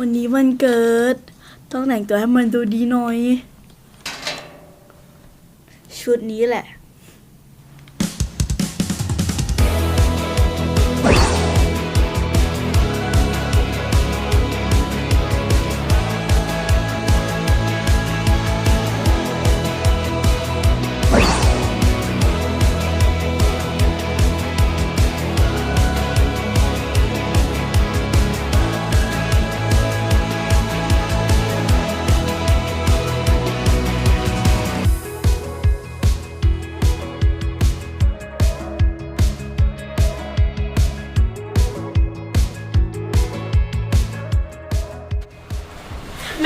วันนี้วันเกิด ต้องแต่งตัวให้มันดูดีหน่อย ชุดนี้แหละ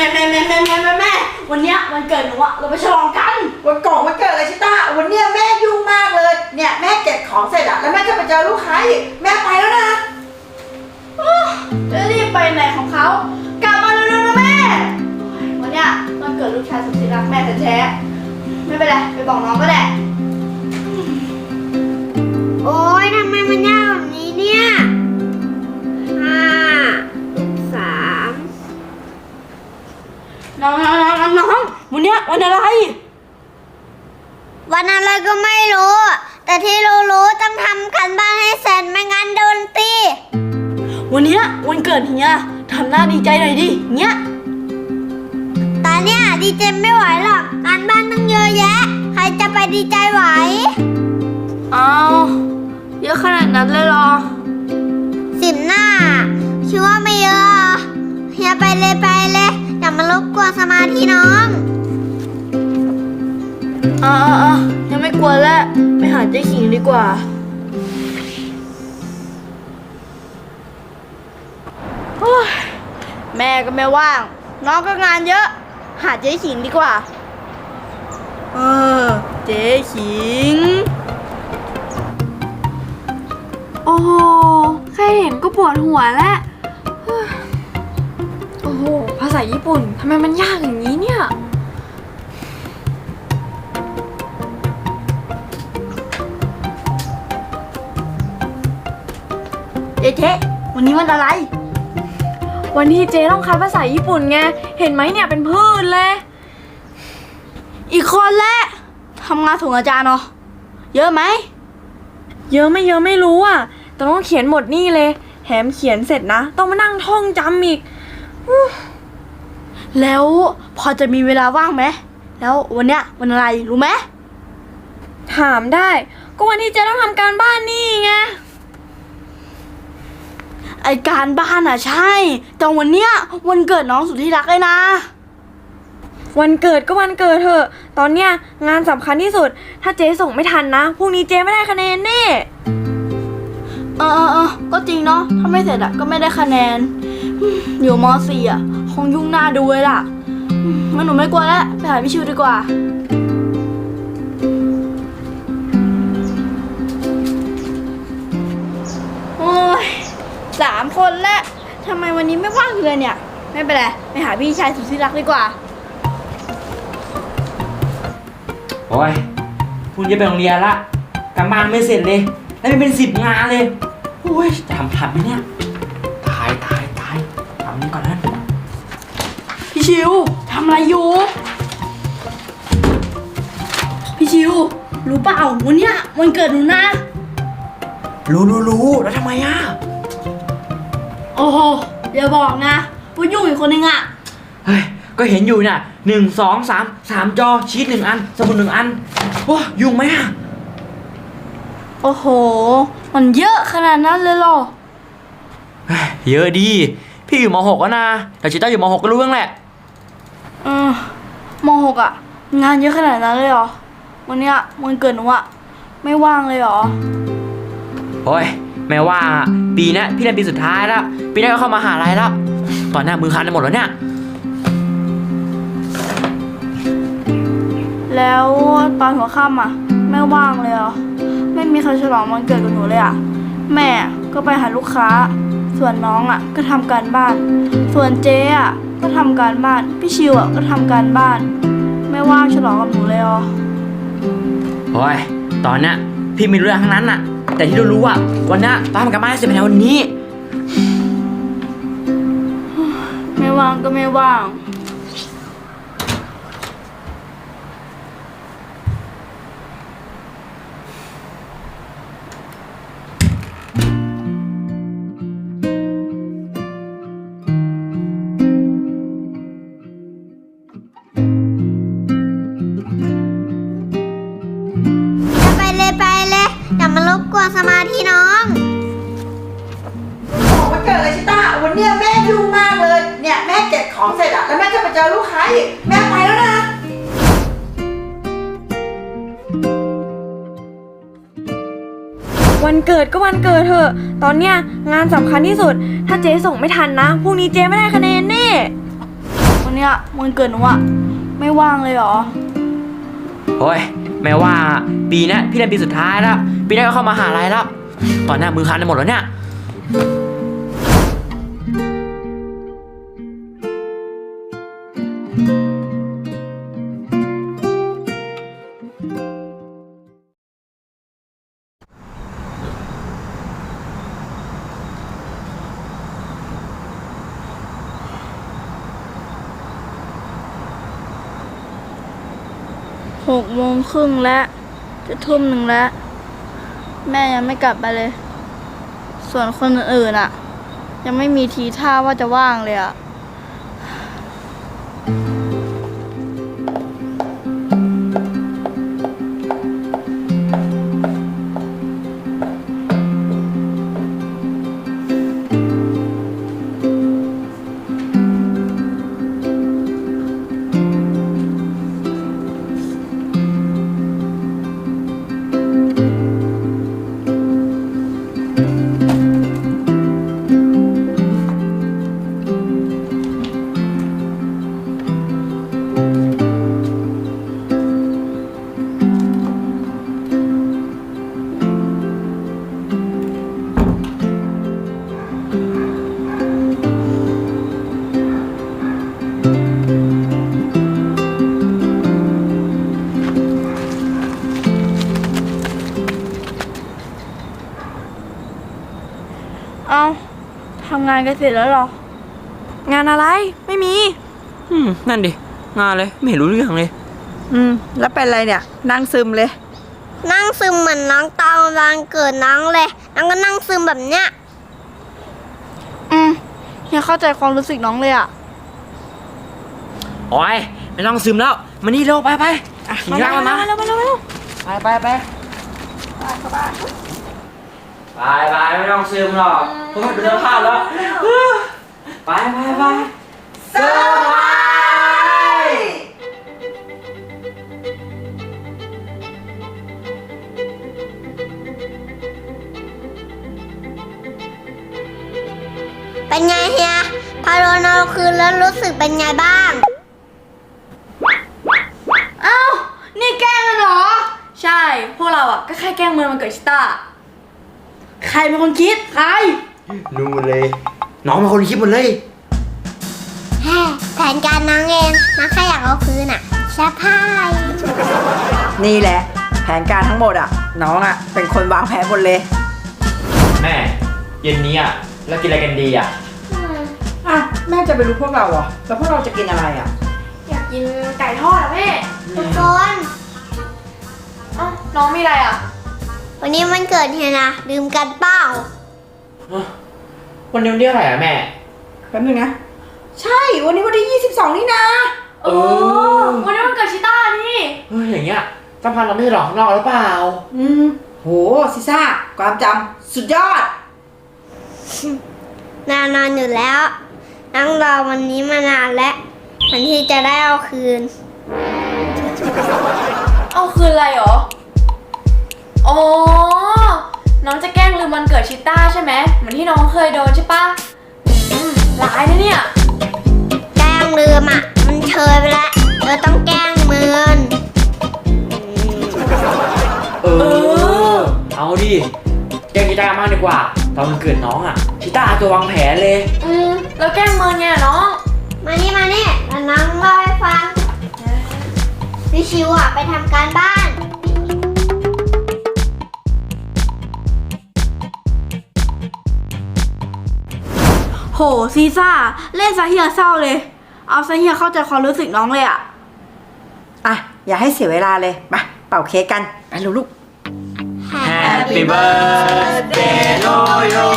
ม่แม่แม่แม่แม่แม่แม่วันเนี้ยวันเกิดหนูอะเราไปฉลองกันวันก่อนวันเกิดอะไรชิต้า วันเนี้ยแม่ยุ่งมากเลย เนี่ยแม่เก็บของเสร็จอะแล้วแม่จะไปเจอลูกค้าอีกแม่ไปแล้วนะจะรีบไปไหนของเขากลับมาเร็วๆนะแม่โอ๊ยวันเนี้ยวันเกิดลูกชายสุดที่รักแม่แท้ๆไม่เป็นไรไปบอกน้องก็ได้ โอ๊ยทำไม น้องน้องน้องน้องวันเนี้ยวันอะไร วันอะไรก็ไม่รู้ แต่ที่รู้ๆต้องทำกันบ้านให้เสร็จไม่งั้นโดนตีวันเนี้ยวันเกิดเฮียทำหน้าดีใจหน่อยดิเนี้ยแต่เนี่ยดีเจไม่ไหวหรอกการบ้านต้องเยอะแยะ ใครจะไปดีใจไหว เอาเยอะขนาดนั้นเลยเหรอ สมาธิน้องอ่าอ่ายังไม่กลัวแล้วไปหาเจ๊ขิงดีกว่า โอ้ยแม่ก็ไม่ว่าง น้องก็งานเยอะ หาเจ๊ขิงดีกว่า เออ เจ๊ขิง โอ้โหแค่เห็นก็ปวดหัวแล้ว โอ้โห ภาษาญี่ปุ่นทำไมมันยากอย่างนี้เนี่ย เจ๊เจ๊วันนี้วันอะไร วันที่เจ๊ต้องคัดภาษาญี่ปุ่นไง เห็นไหมเนี่ยเป็นพืชเลย อีกคนแหละทำงานถูกอาจารย์เนาะเยอะไหม เยอะไม่เยอะไม่รู้อะ แต่ต้องเขียนหมดนี่เลย แถมเขียนเสร็จนะ ต้องมานั่งท่องจำอีก แล้วพอจะมีเวลาว่างไหม แล้ววันเนี้ยวันอะไรรู้ไหม ถามได้ ก็วันที่เจ๊ต้องทำการบ้านนี่ไง ไอการบ้านอะใช่ แต่วันเนี้ยวันเกิดน้องสุดที่รักเลยนะ วันเกิดก็วันเกิดเถอะ ตอนเนี้ยงานสำคัญที่สุด ถ้าเจ๊ส่งไม่ทันนะ พรุ่งนี้เจ๊ไม่ได้คะแนนแน่ เออเออเออก็จริงเนาะ ถ้าไม่เสร็จอะก็ไม่ได้คะแนน อยู่มสี่อะคงยุ่งหน้าดูเลยล่ะมันหนูไม่กลัวแล้ว ไปหาพี่ชิวดีกว่า โอ้ยสามคนแล้วทำไมวันนี้ไม่ว่างเลยเนี่ย ไม่เป็นไร ไปหาพี่ชายสุดที่รักดีกว่า โอ้ยพรุ่งนี้ไปโรงเรียนละการบ้านไม่เสร็จเลย แล้วมันเป็นสิบงานเลยโอ้ยจะทำทันไหมเนี่ย ก่อนนะ พี่ชิวทำอะไรอยู่ พี่ชิว รู้เปล่าวันเนี้ยวันเกิดหนูนะ รู้รู้รู้แล้วทำไมอะ โอ้โหอย่าบอกนะว่ายุ่งอีกคนนึงอะเฮ้ย ก็เห็นอยู่น่ะหนึ่งสองสามสามจอชีตหนึ่งอัน สมุดหนึ่งอันโอ้ยุ่งไหมอะ โอ้โห มันเยอะขนาดนั้นเลยเหรอ เฮ้ยเยอะดี พี่อยู่มหกแล้วนะแต่ชิต้าอยู่มหกก็รู้เรื่องแหละ เออมหกอะงานเยอะขนาดนั้นเลยเหรอ วันเนี้ยวันเกิดหนูอะไม่ว่างเลยเหรอ โอ้ยแม้ว่าปีเนี้ยพี่เรียนปีสุดท้ายแล้ว ปีหน้าก็เข้ามหาลัยแล้ว ตอนหน้ามือคันไปหมดแล้วเนี่ย แล้วตอนหัวค่ำอะไม่ว่างเลยเหรอ ไม่มีใครฉลองวันเกิดกับหนูเลยอะแม่ก็ไปหาลูกค้า ส่วนน้องอะก็ทำการบ้าน ส่วนเจ๊อะก็ทำการบ้าน พี่ชิวอะก็ทำการบ้าน ไม่ว่างฉลองกับหนูเลยเหรอโอ้ยตอนเนี้ยพี่ไม่รู้เรื่องทั้งนั้นน่ะ แต่ที่รู้ๆอะวันเนี้ยต้องทำการบ้านให้เสร็จภายในวันนี้ ไม่ว่างก็ไม่ว่าง เนี่ยแม่เก็บของเสร็จอะแล้วแม่จะไปเจอลูกค้าอีกแม่ไปแล้วนะ วันเกิดก็วันเกิดเถอะ ตอนเนี้ยงานสำคัญที่สุด ถ้าเจ๊ส่งไม่ทันนะ พรุ่งนี้เจ๊ไม่ได้คะแนนแน่ วันเนี้ยมันเกิดหนูอะไม่ว่างเลยเหรอ โอ้ยแม้ว่าปีเนี้ยพี่เรียนปีสุดท้ายแล้ว ปีหน้าก็เข้ามาหาลัยแล้ว ตอนเนี้ยมือคันไปหมดแล้วเนี่ย หกโมงครึ่งแล้วจะทุ่มหนึ่งแล้ว แม่ยังไม่กลับไปเลย ส่วนคนอื่นๆอะ ยังไม่มีทีท่าว่าจะว่างเลยอะ งานกันเสร็จแล้วเหรอ งานอะไรไม่มี อืมนั่นดิ งานเลยไม่เห็นรู้เรื่องเลย อืม แล้วเป็นไรเนี่ยนั่งซึมเลย นั่งซึมเหมือนน้องตอนวันเกิดน้องเลยน้องก็นั่งซึมแบบเนี้ยอืมเฮียเข้าใจความรู้สึกน้องเลยอะ โอ้ยไม่ต้องซึมแล้วมานี่เร็วไปไปกินข้าวกันนะมาแล้วมาแล้วมาแล้วไปไป ไปไปไปไม่ต้องซึมหรอกเพราะว่าดูสภาพแล้วไปไปไปเซอร์ไพรส์เป็นไงเฮียพอโดนเอาคืนแล้วรู้สึกเป็นไงบ้าง เอ้า นี่แกล้งกันเหรอ ใช่ พวกเราอะก็แค่แกล้งเมือนมันเกิดชิต้า ใครเป็นคนคิด ใคร นู่นเลย น้องเป็นคนคิดหมดเลย แฮ่แผนการน้องเองน้องแค่อยากเอาคืนอะใช่พายนี่แหละ แผนการทั้งหมดอะน้องอะเป็นคนวางแผนหมดเลย แม่เย็นนี้อะแล้วกินอะไรกันดีอะ อะ แม่จะไปรู้พวกเราเหรอแล้วพวกเราจะกินอะไรอะอยากกินไก่ทอดอะแม่ทุกคนเอ้าน้องมีอะไรอะ วันนี้มันเกิดเฮียนะลืมกันเปล่า วันนี้วันที่เท่าไหร่อะแม่ แป๊บนึงนะ ใช่วันนี้วันที่ 22 นี่นะเออ วันนี้มันเกิดชิต้านี่ เฮ้ยอย่างเงี้ยสัมพันธ์เราไม่ได้หลอกข้างนอกหรือเปล่า อืมโหซิซ่า ความจำสุดยอด นานอนอยู่แล้ว นั่งรอวันนี้มานานแล้ววันที่จะได้เอาคืน เอาคืนอะไรหรอ อ๋อ น้องจะแกล้งลืมวันเกิดชิต้าใช่ไหมเหมือนที่น้องเคยโดนใช่ปะอืมร้ายนะเนี่ย แกล้งลืมอะ มันเชยไปแล้วเธอต้องแกล้งเมือนเออ เอาดิแกล้งกีตาร์มากดีกว่า ตอนมันเกิดน้องอะกีตาร์ตัววางแผนเลย อืมแล้วแกล้งเมินไงอะน้องมานี่มานี่แล้วน้องเล่าให้ฟังวิชิวอะไปทำการบ้าน หซีซ่า เล่นซะเฮียเศร้าเลย เอาซะเฮียเข้าใจความรู้สึกน้องเลยอะอะ อย่าให้เสียเวลาเลย มา เป่าเค้กกัน ไปลูกลูก Happy birthday Noyo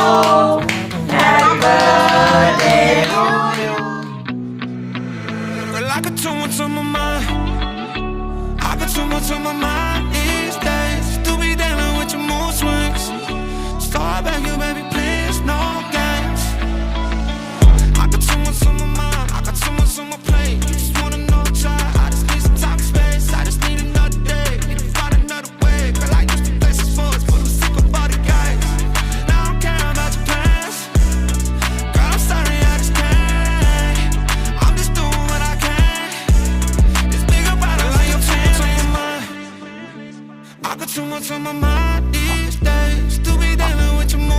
Happy birthday Noyo Well I got too much on my mind I got too much on my mind these days Do be down with your mood swings Start back you baby